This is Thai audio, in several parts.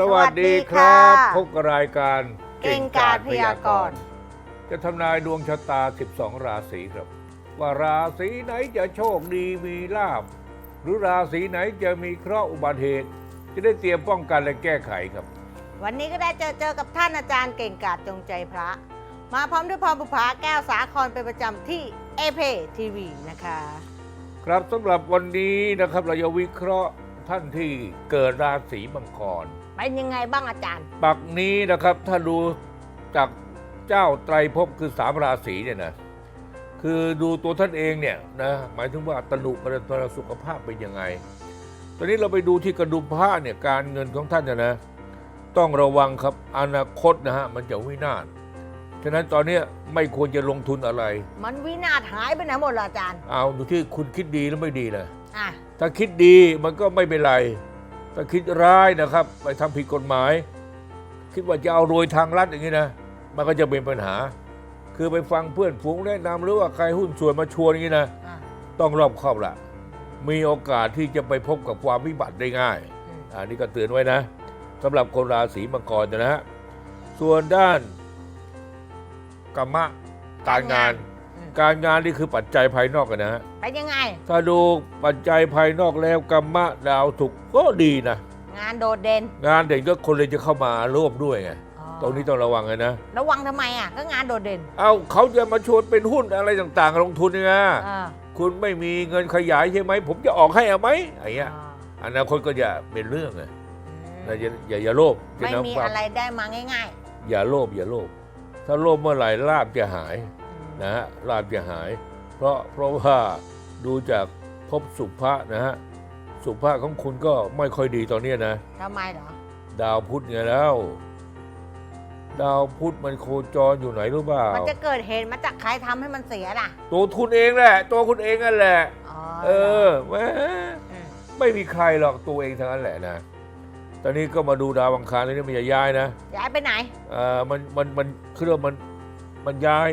สวัสดีครับสวัสดีค่ะพบกับรายการเก่งกาจพยากรณ์ จะทำนายดวงชะตา 12 ราศีครับ ว่าราศีไหนจะโชคดีมีลาบ หรือราศีไหนจะมีเคราะห์อุบัติเหตุ จะได้เตรียมป้องกันและแก้ไขครับ วันนี้ก็ได้เจอเจอกับท่านอาจารย์เก่งกาจจงใจพระ มาพร้อมด้วยพรบุภาแก้วสาครเป็นประจำที่เอเพทีวีนะคะ ครับสำหรับวันนี้นะครับเราจะวิเคราะห์ ท่านที่เกิดราศีมังกร เป็นยังไงบ้างอาจารย์ ปักนี้นะครับถ้าดูจากเจ้าไตรภพคือสามราศีเนี่ยนะคือดูตัวท่านเองเนี่ยนะหมายถึงว่าตนุปรันตรสุขภาพเป็นยังไง ตอนนี้เราไปดูที่กระดุมผ้าเนี่ยการเงินของท่านเนี่ยนะต้องระวังครับอนาคตนะฮะมันจะวินาศฉะนั้นตอนเนี้ยไม่ควรจะลงทุนอะไร มันวินาศหายไปไหนหมดล่ะอาจารย์ เอาดูที่คุณคิดดีแล้วไม่ดีนะ อะถ้าคิดดีมันก็ไม่เป็นไร ถ้าคิดร้ายนะครับ ไปทำผิดกฎหมาย คิดว่าจะเอารวยทางลัดอย่างนี้นะ มันก็จะเป็นปัญหา คือไปฟังเพื่อนฝูงแนะนำหรือว่าใครหุ้นส่วนมาชวนอย่างนี้นะอะต้องรอบคอบละมีโอกาสที่จะไปพบกับความวิบัติได้ง่ายอืมอันนี้ก็เตือนไว้นะสำหรับคนราศีมังกรนะฮะ ส่วนด้านกรรมะการงานอืม การงานนี่คือปัจจัยภายนอกกันนะฮะเป็นยังไง ถ้าดูปัจจัยภายนอกแล้วกรรมะดาวถูกก็ดีนะ งานโดดเด่นงานเด่นก็คนเลยจะเข้ามาร่วมด้วยไงอ๋อตรงนี้ต้องระวังเลยนะ ระวังทำไมอะ ก็งานโดดเด่นเอาเขาจะมาชวนเป็นหุ้นอะไรต่างๆ ลงทุนไงอ่าคุณไม่มีเงินขยายใช่ไหม ผมจะออกให้เอาไหมไอ้เงี้ยอ่าอนาคตก็จะเป็นเรื่องไงอืมนะอย่าอย่าอย่าโลภไม่พี่น้องมีฟังอะไรได้มาง่าย อย่าโลภอย่าโลภถ้าโลภเมื่อไหร่ลาบจะหายๆ นะฮะลาบจะหาย เพราะเพราะว่าดูจากภพสุภะนะฮะสุภะของคุณก็ไม่ค่อยดีตอนเนี้ยนะ ทำไมเหรอ ดาวพุธไงแล้ว ดาวพุธมันโคจรอยู่ไหนรู้เปล่า มันจะเกิดเหตุมาจากใครทำให้มันเสียล่ะ ตัวทุนเองแหละ ตัวคุณเองนั่นแหละ อ๋อเออแหมอืมไม่มีใครหรอกตัวเองทั้งนั้นแหละนะ ตอนนี้ก็มาดูดาวอังคารแล้วนี่มันจะย้ายนะย้ายไปไหน เออมันมันมันคือว่ามันมันย้าย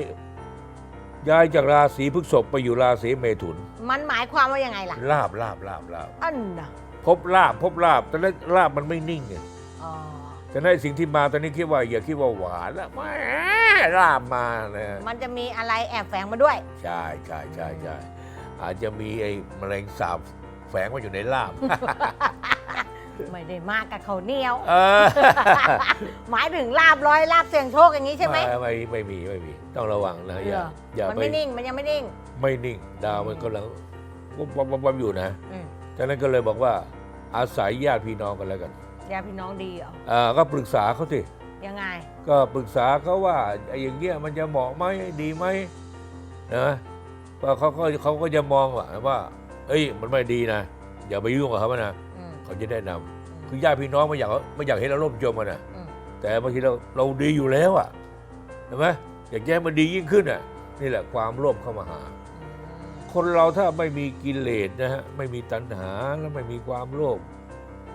ย้ายจากราศีพฤษภไปอยู่ราศีเมถุน มันหมายความว่ายังไงล่ะลาบลาบลาบลาบอันน่ะพบลาบพบลาบแต่นั้นลาบมันไม่นิ่งไงอ๋อแต่ในสิ่งที่มาตอนนี้คิดว่าอย่าคิดว่าหวานแล้วแหมลาบมานะมันจะมีอะไรแอบแฝงมาด้วย ใช่ใช่ใช่ใช่อาจจะมีไอ้แมลงสาบแฝงมาอยู่ในลาบ ไม่ได้มากับเขาวเหนียว เออ หมายถึงลาบร้อยลาบเสี่ยงโชคอย่างนี้ใช่ไหม ไม่ไม่มีไม่มี ต้องระวังนะอย่าเหรอ อย่ามันไปไม่นิ่งมันยังไม่นิ่ง ไม่นิ่ง ดาวมันกำลังวับวับวับวับอยู่นะอืมฉะนั้นก็เลยบอกว่าอาศัยญาติพี่น้องกันแล้วกันญาติพี่น้องดีเหรออ่าก็ปรึกษาเขาสิยังไง ก็ปรึกษาเขาว่าไอ้อย่างเงี้ยมันจะเหมาะไหมดีไหมนะเพราะเขาก็เขาก็จะมองว่าว่าเอ้ยมันไม่ดีนะอย่าไปยุ่งกับเขานะอืม เขาจะแนะนำคือญาติพี่น้องไม่อยากไม่อยากเห็นเราล่มจมกันนะอืม แต่บางทีเราเราดีอยู่แล้วอะเห็นไหมอยากแย้มันดียิ่งขึ้นอะนี่แหละความโลภเข้ามาหา คนเราถ้าไม่มีกิเลสนะฮะไม่มีตัณหาแล้วไม่มีความโลภ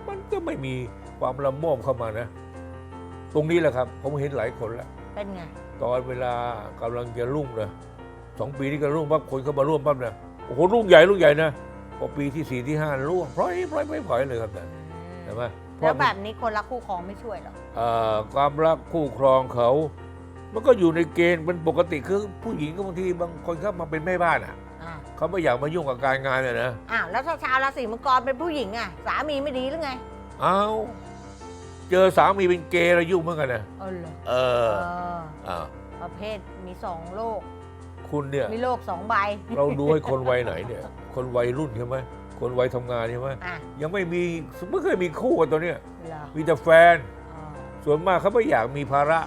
มันก็ไม่มีความละโมบเข้ามานะ ตรงนี้แหละครับ ผมเห็นหลายคนแล้ว เป็นไง ตอนเวลากำลังจะรุ่งนะสองปีนี้ก็รุ่งปั๊บคนเข้ามาร่วมปั๊บนะโอ้โหรุ่งใหญ่รุ่งใหญ่นะ พอปีที่สี่ที่ห้าร่วงพร้อยพร้อยพร้อยพร้อยเลยครับนะเห็นไหมเพแล้วราะแบบนี้คนรักคู่ครองไม่ช่วยเหรอเอ่อความรักคู่ครองเขา มันก็อยู่ในเกณฑ์เป็นปกติคือผู้หญิงก็บางทีบางคนเข้ามาเป็นแม่บ้านอะอ่าเขาไม่อยากมายุ่งกับการงานเนี่ยนะอ้าวแล้วถ้าชาวราศีมังกรเป็นผู้หญิงอะสามีไม่ดีหรือไงเอาเจอสามีเป็นเกย์แล้วยุ่งเหมือนกันนะเออเหรอเอเออออ่าประเภทมีสองโลก คุณเนี่ย มีโลกสองใบ เราดูให้คนวัยไหนเนี่ย คนวัยรุ่นใช่ไหมคนวัยทำงานใช่ไหมอะยังไม่มีไม่เคยมีคู่กันตัวเนี้ยเหรอมีแต่แฟน อ๋อส่วนมากเขาไม่อยากมีภาระ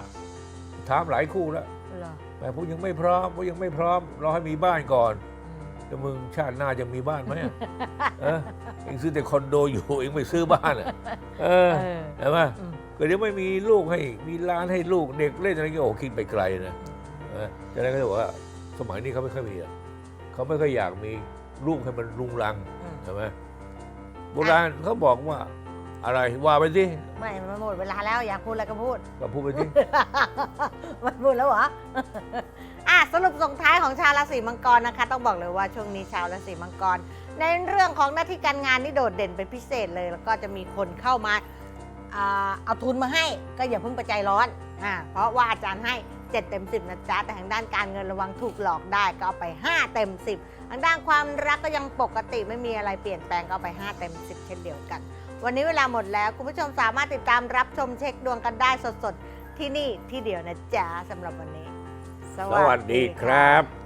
ถามหลายคู่แล้วเหรอแต่พวกยังไม่พร้อมพวกยังไม่พร้อมรอให้มีบ้านก่อนอืมแต่มึงชาติหน้าจะมีบ้านไหมอะเออเองซื้อแต่คอนโดอยู่เองไม่ซื้อบ้านอะเออเออเห็นไหม อืมก็เดี๋ยวไม่มีลูกให้มีร้านให้ลูกเด็กเล่นอะไรก็โอ้คิดไปไกลนะเออฉะนั้นก็จะบอกว่า สมัยนี้เขาไม่ค่อยมีอะเขาไม่ค่อยอยากมีลูกให้มันรุงรังอืมใช่ไหมโบราณเขาบอกว่า อะไรว่าไปสิไม่มันหมดเวลาแล้วอยากพูดอะไรก็พูด ก็พูดไปสิ มันพูดแล้วเหรอ อะสรุปส่งท้ายของชาวราศีมังกรนะคะ ต้องบอกเลยว่าช่วงนี้ชาวราศีมังกร ในเรื่องของหน้าที่การงานนี่โดดเด่นเป็นพิเศษเลย แล้วก็จะมีคนเข้ามาอ่าเอาทุนมาให้ ก็อย่าเพิ่งไปใจร้อนอ่าเพราะว่าอาจารย์ให้ 7 เต็ม 10 นะจ๊ะ แต่ทางด้านการเงินระวังถูกหลอกได้ก็เอาไป 5 เต็ม 10 ทางด้านความรักก็ยังปกติไม่มีอะไรเปลี่ยนแปลงก็เอาไป 5 เต็ม 10 เช่นเดียวกัน วันนี้เวลาหมดแล้ว คุณผู้ชมสามารถติดตามรับชมเช็คดวงกันได้สดๆ ที่นี่ที่เดียวนะจ๊ะสำหรับวันนี้ สวัสดีครับ